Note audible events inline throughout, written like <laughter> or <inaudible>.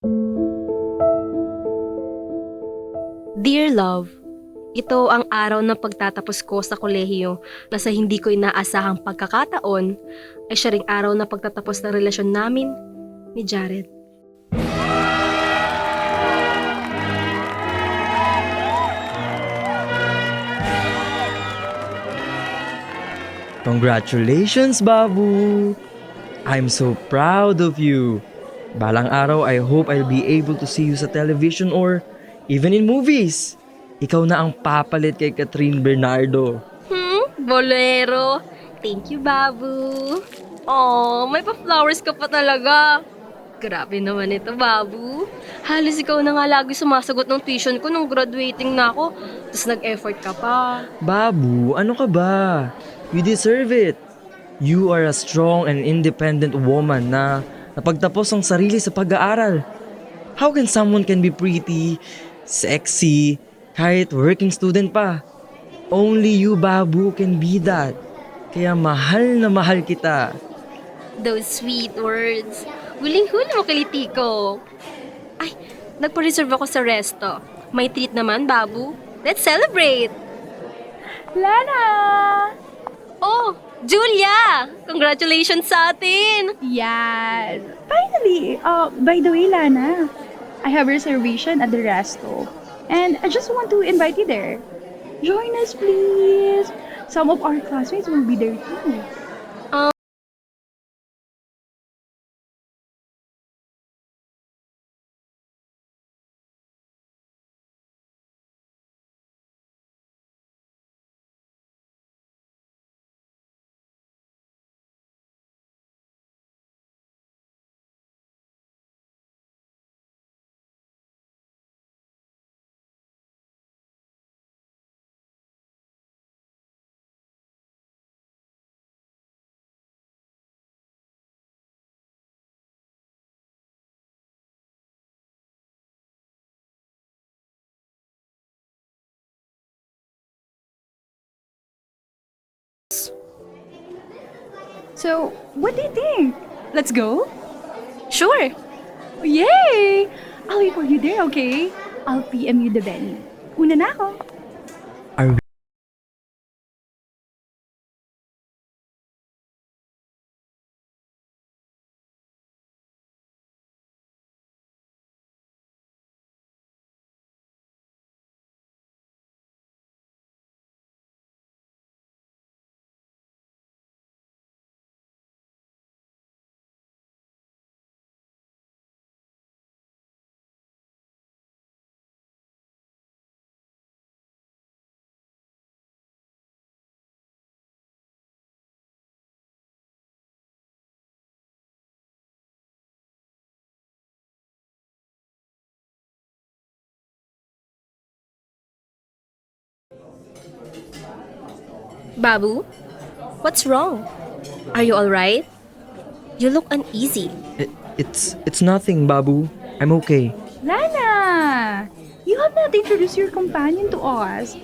Dear Love, ito ang araw ng pagtatapos ko sa kolehiyo na sa hindi ko inaasahang pagkakataon ay siya ring araw na pagtatapos ng relasyon namin ni Jared. Congratulations, Babu! I'm so proud of you. Balang araw, I hope I'll be able to see you sa television or even in movies. Ikaw na ang papalit kay Catherine Bernardo. Hmm? Bolero? Thank you, Babu. Oh, may pa-flowers ka pa talaga. Grabe naman ito, Babu. Halos ikaw na nga lagi sumasagot ng tuition ko nung graduating na ako. Tapos nag-effort ka pa. Babu, ano ka ba? You deserve it. You are a strong and independent woman na napagtapos ang sarili sa pag-aaral. How can someone can be pretty, sexy, kahit working student pa? Only you, Babu, can be that. Kaya mahal na mahal kita. Those sweet words. Huling-huli mo ko. Ay, nagpa-reserve ako sa resto. May treat naman, Babu. Let's celebrate! Lana! Oh, Julia! Congratulations sa atin! Yes! Finally! Uh, by the way, Lana, I have reservation at the resto. And I just want to invite you there. Join us, please! Some of our classmates will be there too. So, what do you think? Let's go? Sure! Yay! I'll wait for you there, okay? I'll PM you the venue. Una na ako. Babu, what's wrong? Are you alright? You look uneasy. It, it's it's nothing, Babu. I'm okay. Lana! You have not introduced your companion to us.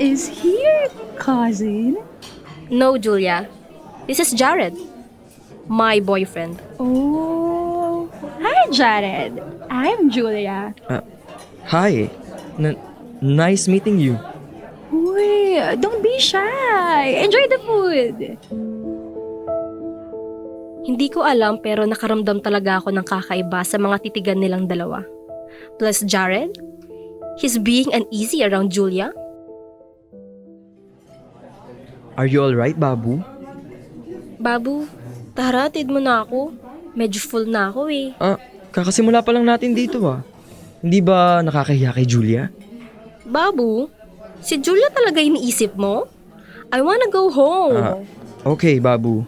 Is he your cousin? No, Julia. This is Jared. My boyfriend. Oh. Hi, Jared. I'm Julia. Uh, hi. N- nice meeting you. Uy, don't be shy. Enjoy the food. Hindi ko alam pero nakaramdam talaga ako ng kakaiba sa mga titigan nilang dalawa. Plus Jared, he's being uneasy around Julia. Are you alright, Babu? Babu, taratid mo na ako. Medyo full na ako eh. Ah, kakasimula pa lang natin dito ah. Hindi ba nakakahiya kay Julia? Babu, si Julia talaga iniisip mo? I wanna go home. Ah, okay, Babu.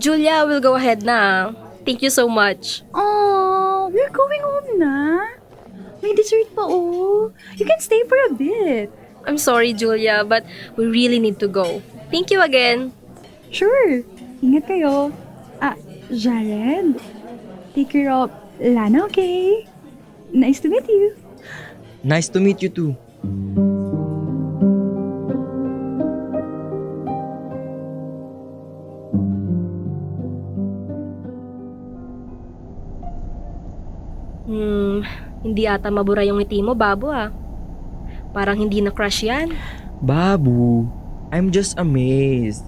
Julia will go ahead na. Thank you so much. Oh, we're going home na. May dessert pa, oh. You can stay for a bit. I'm sorry, Julia, but we really need to go. Thank you again. Sure. Ingat kayo. Ah, Jared. Take care of Lana, okay? Nice to meet you. Nice to meet you too. Hindi ata mabura yung ngiti mo, Babo ah. Parang hindi na crush yan. Babu, I'm just amazed.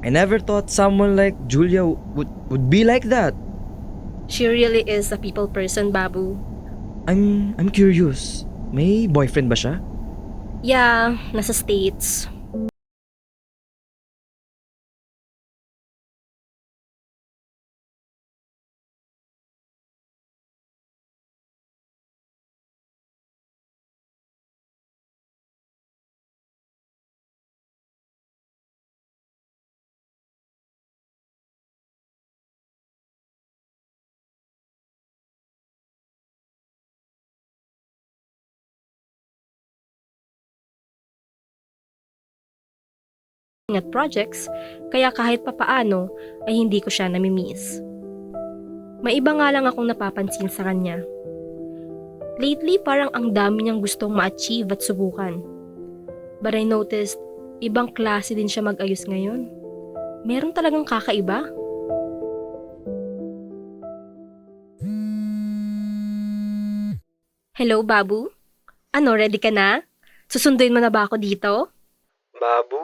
I never thought someone like Julia would, would be like that. She really is a people person, Babu. I'm I'm curious. May boyfriend ba siya? Yeah, nasa States. At projects, kaya kahit papaano ay hindi ko siya namimiss. May iba nga lang akong napapansin sa kanya. Lately, parang ang dami niyang gustong ma-achieve at subukan. But I noticed, ibang klase din siya mag-ayos ngayon. Meron talagang kakaiba. Hello, Babu? Ano, ready ka na? Susunduin mo na ba ako dito? Babu,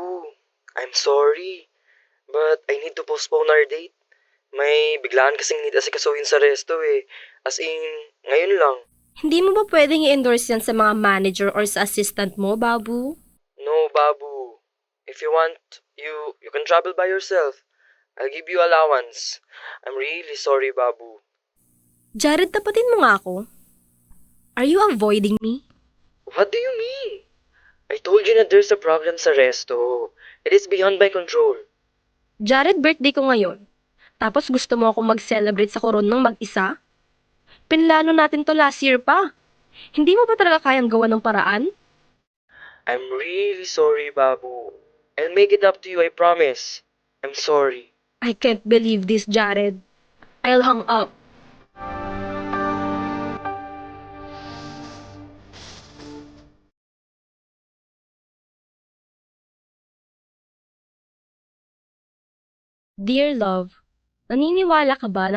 I'm sorry. But I need to postpone our date. May biglaan kasing need asikasuhin sa resto eh. As in, ngayon lang. Hindi mo ba pwedeng i-endorse yan sa mga manager or sa assistant mo, Babu? No, Babu. If you want, you you can travel by yourself. I'll give you allowance. I'm really sorry, Babu. Jared, tapatin mo nga ako. Are you avoiding me? What do you mean? I told you na there's a problem sa resto. It is beyond my control. Jared, birthday ko ngayon. Tapos gusto mo akong mag-celebrate sa koron ng mag-isa? Pinlano natin to last year pa. Hindi mo ba talaga kayang gawa ng paraan? I'm really sorry, Babu. I'll make it up to you, I promise. I'm sorry. I can't believe this, Jared. I'll hang up. Dear love, naniniwala ka ba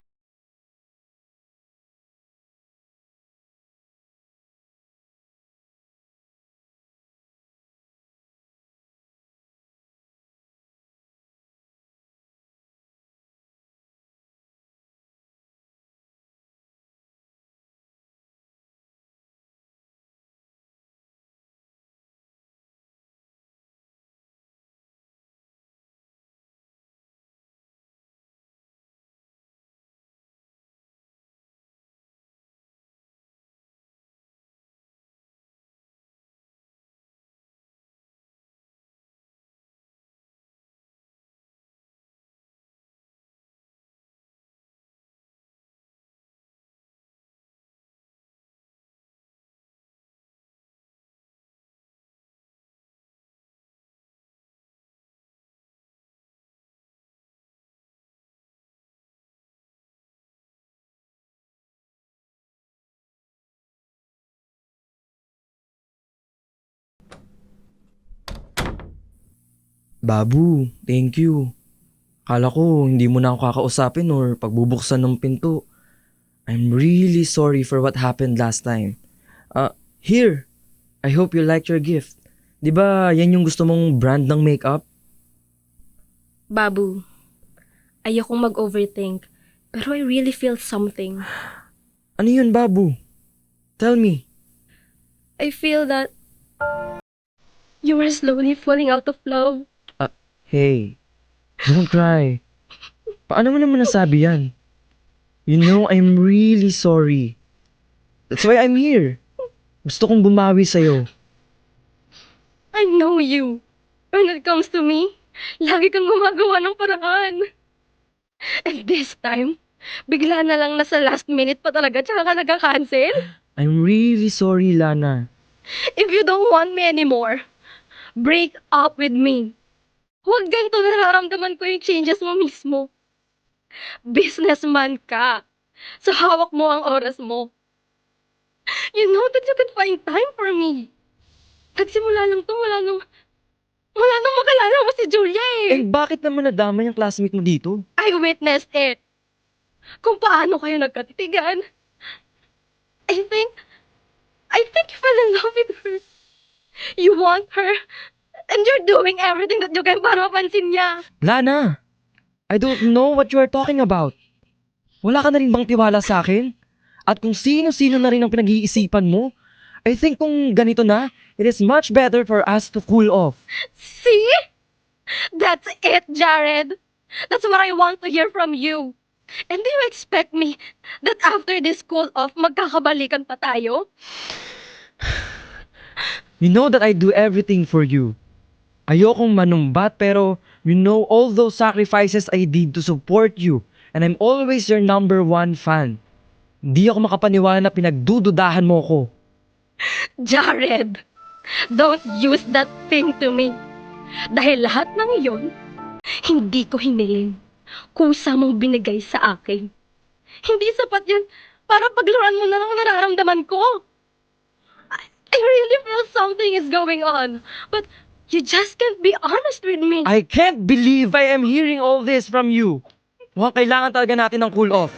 Babu, thank you. Kala ko hindi mo na ako kakausapin or pagbubuksan ng pinto. I'm really sorry for what happened last time. Uh, here. I hope you liked your gift. 'Di ba yan yung gusto mong brand ng makeup? Babu, ayokong mag-overthink, pero I really feel something. Ano yun, Babu? Tell me. I feel that you are slowly falling out of love. Hey, don't cry. Paano mo naman nasabi yan? You know, I'm really sorry. That's why I'm here. Gusto kong bumawi sa'yo. I know you. When it comes to me, lagi kang gumagawa ng paraan. And this time, bigla na lang nasa last minute pa talaga tsaka ka nagka-cancel. I'm really sorry, Lana. If you don't want me anymore, break up with me. Huwag ganito nararamdaman ko yung changes mo mismo. Businessman ka. So hawak mo ang oras mo. You know that you could find time for me. Nagsimula lang to, wala nung... Wala nung makalala mo si Julia eh. Eh, bakit naman nadama yung classmate mo dito? I witnessed it. Kung paano kayo nagkatitigan. I think, I think you fell in love with her. You want her, and you're doing everything that you can para mapansin niya. Lana, I don't know what you are talking about. Wala ka na rin bang tiwala sa akin? At kung sino-sino na rin ang pinag-iisipan mo, I think kung ganito na, it is much better for us to cool off. See? That's it, Jared. That's what I want to hear from you. And do you expect me that after this cool off, magkakabalikan pa tayo? You know that I do everything for you. Ayokong manumbat pero you know all those sacrifices I did to support you and I'm always your number one fan. Di ako makapaniwala na pinagdududahan mo ko. <laughs> Jared, don't use that thing to me. Dahil lahat ng iyon, hindi ko hiniling. Kusa mong binigay sa akin. Hindi sapat yan para paglaruan mo na lang ang nararamdaman ko. I, I really feel something is going on. But you just can't be honest with me. I can't believe I am hearing all this from you. Mukhang kailangan talaga natin ng cool off.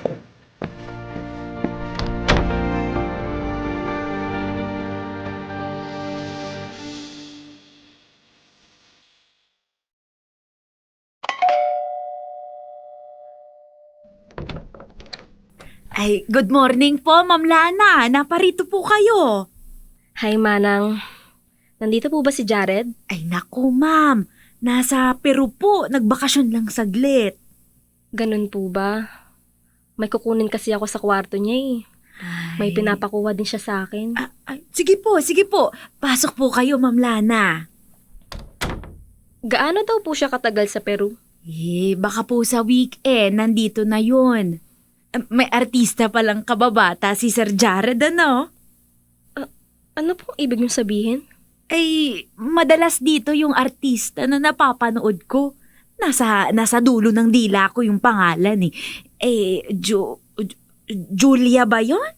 Ay, good morning po, Ma'am Lana. Naparito po kayo. Hi, Manang. Nandito po ba si Jared? Ay, naku, Ma'am. Nasa Peru po. Nagbakasyon lang saglit. Ganun po ba? May kukunin kasi ako sa kwarto niya eh. May Ay. pinapakuha din siya sa akin. Ah, ay, sige po, sige po. Pasok po kayo, Ma'am Lana. Gaano daw po siya katagal sa Peru? Eh, baka po sa weekend, nandito na yun. Ah, May artista palang kababata, si Sir Jared, ano? Ano pong ibig niyong sabihin? Ay, madalas dito yung artista na napapanood ko. Nasa, nasa dulo ng dila ko yung pangalan eh. Eh, Ju, Ju- Julia ba yon?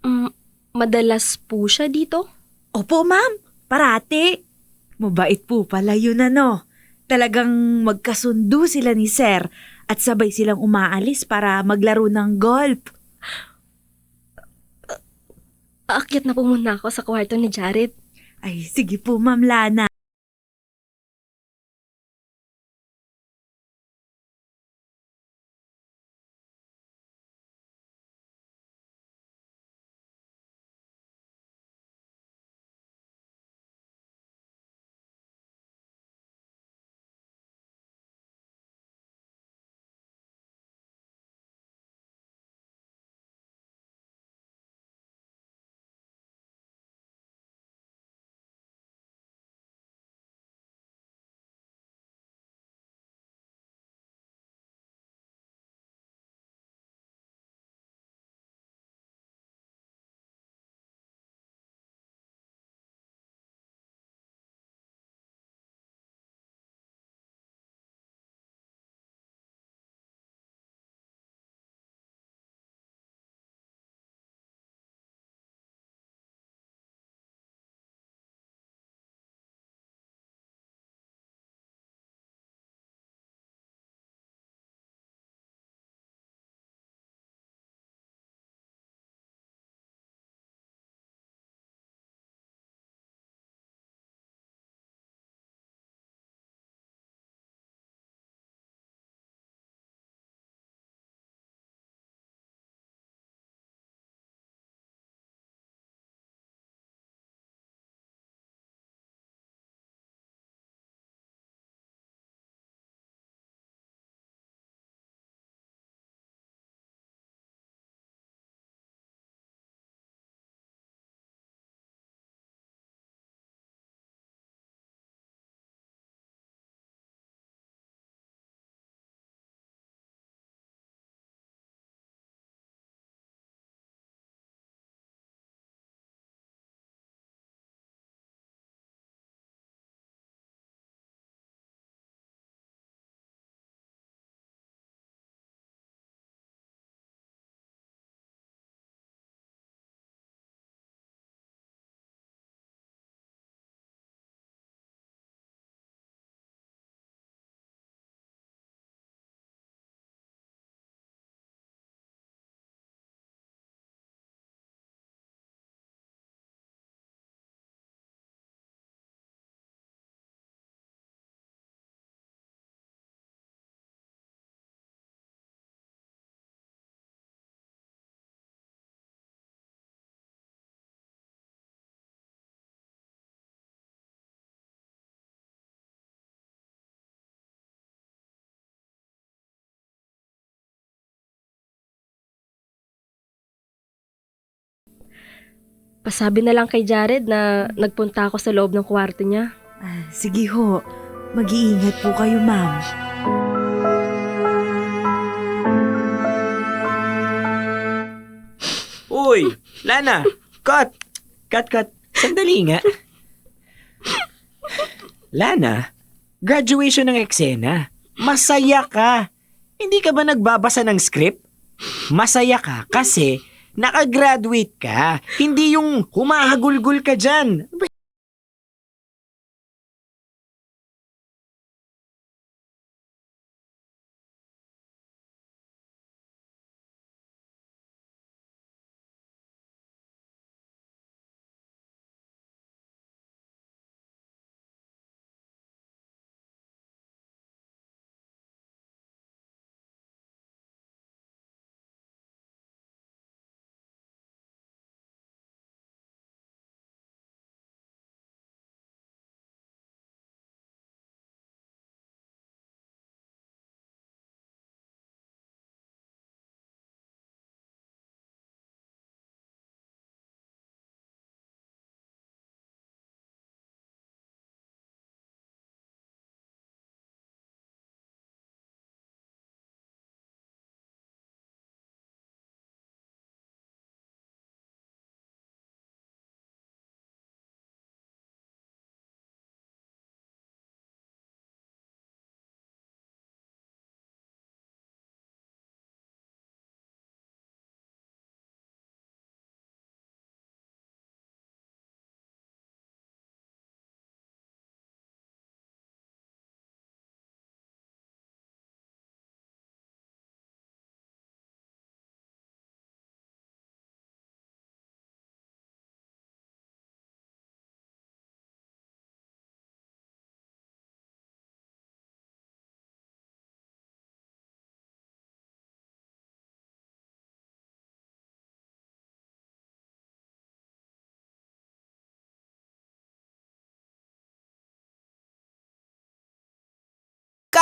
Mm, madalas po siya dito? Opo, ma'am. Parati. Mabait po pala yun, ano. Talagang magkasundo sila ni Sir at sabay silang umaalis para maglaro ng golf. Aakyat na po muna ako sa kwarto ni Jared. Ay, sige po, Ma'am Lana. Pasabi na lang kay Jared na nagpunta ako sa loob ng kwarto niya. Ah, sige ho. Mag-iingat po kayo, ma'am. Uy, Lana, cut. Cut, cut. Sandali nga. Lana, graduation ng eksena. Masaya ka. Hindi ka ba nagbabasa ng script? Masaya ka kasi nakagraduate ka. Hindi yung humahagulgul ka dyan.